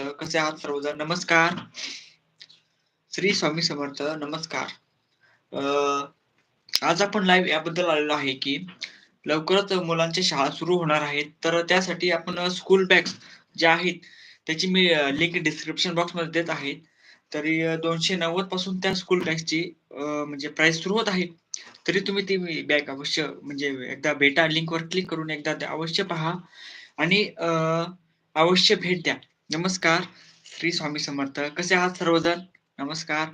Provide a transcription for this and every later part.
समर्थ कसे आहात सर्वजण? नमस्कार. श्री स्वामी समर्थ नमस्कार. अं, आज आपण लाईव्ह याबद्दल आलेलो आहे की लवकरच मुलांच्या शाळा सुरू होणार आहेत. तर त्यासाठी आपण स्कूल बॅग्स ज्या आहेत त्याची मी लिंक डिस्क्रिप्शन बॉक्समध्ये देत आहे. तरी दोनशे नव्वदपासून त्या स्कूल बॅगची म्हणजे प्राइस सुरू होत आहे. तरी तुम्ही ती बॅग अवश्य म्हणजे एकदा भेटा लिंक वर क्लिक करून एकदा अवश्य पहा. आणि अवश्य भेट द्या. नमस्कार श्री स्वामी समर्थ. कसे आहात सर्वजण? नमस्कार.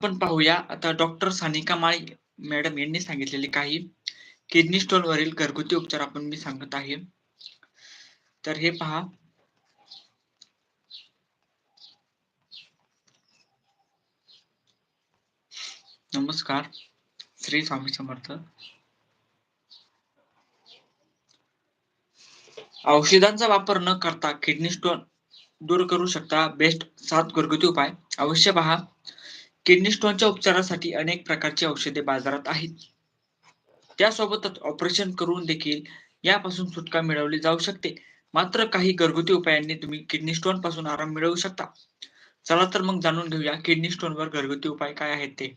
आपण पाहूया आता डॉक्टर सानिका माळी मॅडम यांनी सांगितलेले काही किडनी स्टोन वरील घरगुती उपचार आपण मी सांगत आहे. तर हे पहा. नमस्कार श्री स्वामी समर्थ. औषधांचा वापर न करता किडनी स्टोन दूर करू शकता. बेस्ट सात घरगुती उपाय. अवश्य पहा. किडनी स्टोनच्या उपचारासाठी अनेक प्रकारची औषधे बाजारात आहेत. त्यासोबतच ऑपरेशन करून देखील यापासून सुटका मिळवली जाऊ शकते. मात्र काही घरगुती उपायांनी तुम्ही किडनी स्टोनपासून आराम मिळवू शकता. चला तर मग जाणून घेऊया किडनी स्टोन वर घरगुती उपाय काय आहेत ते.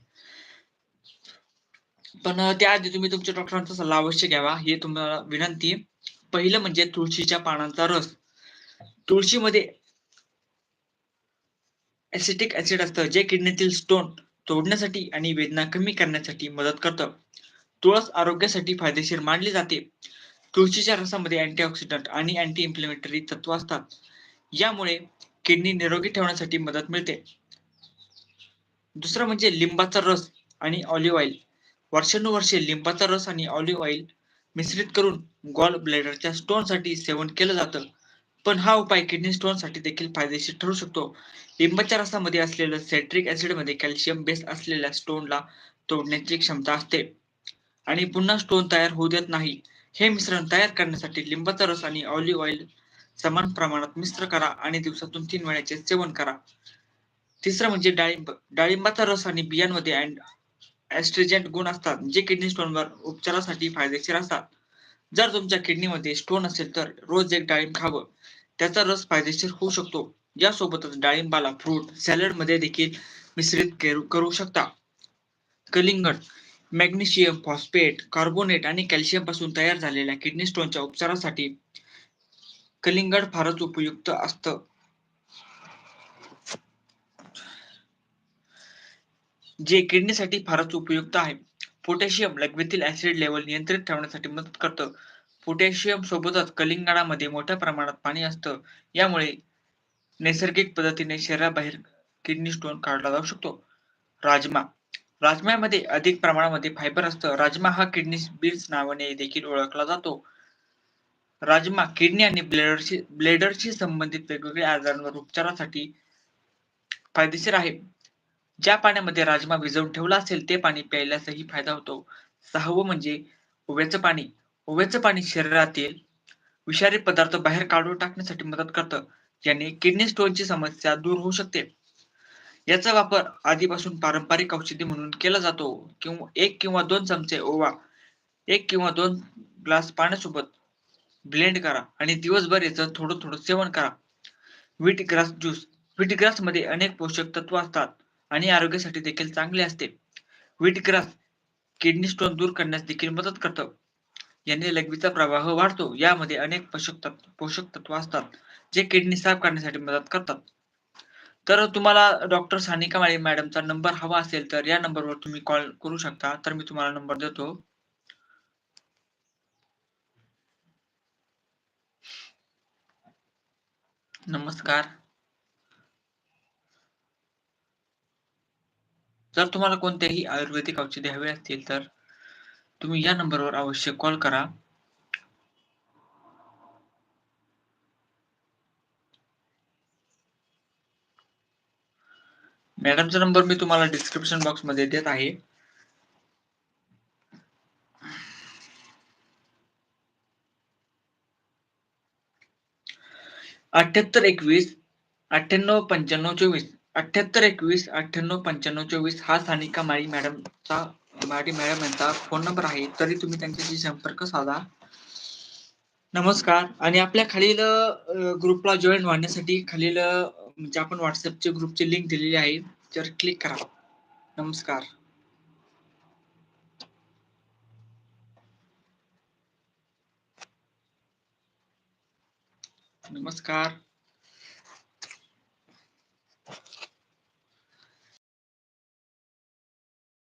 पण त्याआधी तुम्ही तुमच्या डॉक्टरांचा सल्ला अवश्य घ्यावा. हे तुम्हाला विनंती आहे. पहिलं म्हणजे तुळशीच्या पानांचा रस. तुळशीमध्ये ऍसिटिक ऍसिड असतं जे किडनीतील स्टोन तोडण्यासाठी आणि वेदना कमी करण्यासाठी मदत करतं. तुळस आरोग्यासाठी फायदेशीर मानली जाते. तुळशीच्या रसामध्ये अँटीऑक्सिडंट आणि अँटी इन्फ्लेमेटरी तत्व असतात. यामुळे किडनी निरोगी ठेवण्यासाठी मदत मिळते. दुसरं म्हणजे लिंबाचा रस आणि ऑलिव्ह ऑइल वर्षानुवर्षे लिंबाचा रस आणि ऑलिव्ह ऑइल मिश्रित करून गॉल ब्लेडरच्या स्टोनसाठी सेवन केलं जातं. पण हा उपाय किडनी स्टोनसाठी देखील फायदेशीर ठरू शकतो. लिंबाच्या रसामध्ये असलेलं सेट्रिक ऍसिडमध्ये कॅल्शियम बेस असलेल्या स्टोनला तोडण्याची क्षमता असते. आणि पुन्हा स्टोन तयार होऊ देत नाही. हे मिश्रण तयार करण्यासाठी लिंबाचा रस आणि ऑलिव्ह ऑइल समान प्रमाणात मिश्र करा आणि दिवसातून तीन वेळाचे सेवन करा. तिसरं म्हणजे डाळिंब. डाळिंबाचा रस आणि बियांमध्ये अँड ऍस्ट्रिजेंट गुण असतात जे किडनी स्टोनवर उपचारासाठी फायदेशीर असतात. जर तुमच्या किडनीमध्ये स्टोन असेल तर रोज एक डाळिंब खावं. त्याचा रस फायदेशीर होऊ शकतो. यासोबतच डाळिंबाला फ्रूट सॅलडमध्ये देखील मिश्रित करू- करू शकता. कलिंगड मॅग्नेशियम फॉस्फेट कार्बोनेट आणि कॅल्शियमपासून तयार झालेल्या किडनी स्टोनच्या उपचारासाठी कलिंगड फारच उपयुक्त असतं. जे किडनीसाठी फारच उपयुक्त आहे. पोटॅशियम लघवीतील ऍसिड लेवल नियंत्रित ठेवण्यासाठी मदत करतं. पोटॅशियम सोबतच कलिंगडामध्ये मोठ्या प्रमाणात पाणी असतं. यामुळे नैसर्गिक पद्धतीने शरीराबाहेर किडनी स्टोन काढला जाऊ शकतो. राजमा. राजम्यामध्ये अधिक प्रमाणामध्ये फायबर असतं. राजमा हा किडनी बीन्स नावाने देखील ओळखला जातो. राजमा किडनी आणि ब्लेडरशी ब्लेडरशी संबंधित वेगवेगळ्या आजारांवर उपचारासाठी फायदेशीर आहे. ज्या पाण्यामध्ये राजमा भिजवून ठेवला असेल ते पाणी प्यायल्यासही फायदा होतो. सहावं म्हणजे ओव्याचं पाणी. ओव्याचं पाणी शरीरातील विषारी पदार्थ बाहेर काढून टाकण्यासाठी मदत करतं याने किडनी स्टोनची समस्या दूर होऊ शकते. याचा वापर आधीपासून पारंपरिक औषधी म्हणून केला जातो. किंवा एक किंवा दोन चमचे ओवा एक किंवा दोन ग्लास पाण्यासोबत ब्लेंड करा आणि दिवसभर याचं थोडं थोडं सेवन करा. Wheat grass juice. व्हीट ग्रासमध्ये अनेक पोषक तत्व असतात. आणि आरोग्यासाठी देखील चांगले असते. व्हीट किडनी स्टोन दूर करण्यास देखील मदत करतो. याने लघवीचा प्रवाह वाढतो. यामध्ये अनेक पोषक तत्व पोषक तत्व असतात जे किडनी साफ करण्यासाठी मदत करतात. तर तुम्हाला डॉक्टर सानिका माळी मॅडमचा नंबर हवा असेल तर या नंबरवर तुम्ही कॉल करू शकता. तर मी तुम्हाला नंबर देतो. नमस्कार. जर तुम्हाला कोणत्याही आयुर्वेदिक औषधे हवे असतील तर तुम्ही या नंबरवर अवश्य कॉल करा. मॅडमचा नंबर मी तुम्हाला डिस्क्रिप्शन बॉक्समध्ये देत आहे. अठ्याहत्तर एकवीस अठ्ठ्याण्णव पंच्याण्णव चोवीस. अठ्याहत्तर एकवीस अठ्ठ्याण्णव पंच्याण्णव चोवीस हा सानिका माळी मॅडमचा माळी मॅडम यांचा फोन नंबर आहे तरी तुम्ही त्यांच्याशी संपर्क साधा नमस्कार आणि आपल्या खालील ग्रुपला जॉईन होण्यासाठी खालील म्हणजे आपण व्हॉट्सअपचे ग्रुपची लिंक दिलेली आहे. तर क्लिक करा. नमस्कार. नमस्कार.